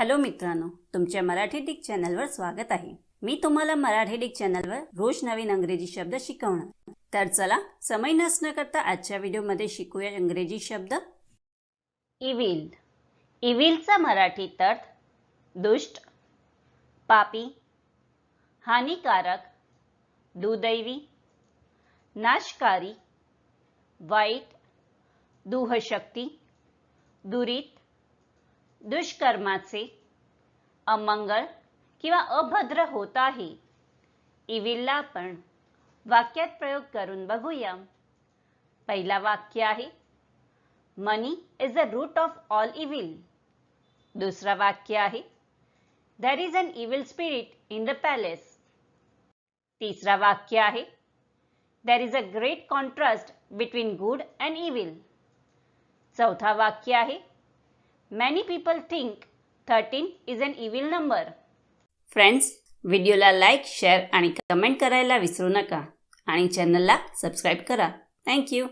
Hello मित्रांनो तुमच्या Marathi Dick चॅनलवर स्वागत आहे. मी तुम्हाला मराठी डिक चॅनलवर रोज नवीन अंग्रेजी शब्द शिकवणार. तर चला समय नसणं करता आजच्या व्हिडिओमध्ये शिकूया इंग्रजी शब्द. इविल. इविलचा मराठी अर्थ दुष्ट पापी हानिकारक दुदैवी नाशकारी वाईट दुहशक्ती दुरीत दुष्कर्माचे अमंगळ किंवा अभद्र होत आहे. इविलला आपण वाक्यात प्रयोग करून बघूया. पहिला वाक्य आहे money is a root of all evil दुसरा वाक्य आहे there is an evil spirit in the palace तिसरा वाक्य आहे there is a great contrast between good and evil चौथा वाक्य आहे many people think thirteen is an evil number friends व्हिडिओला लाईक शेअर आणि कमेंट करायला विसरू नका. आणि चॅनलला सबस्क्राईब करा. थँक्यू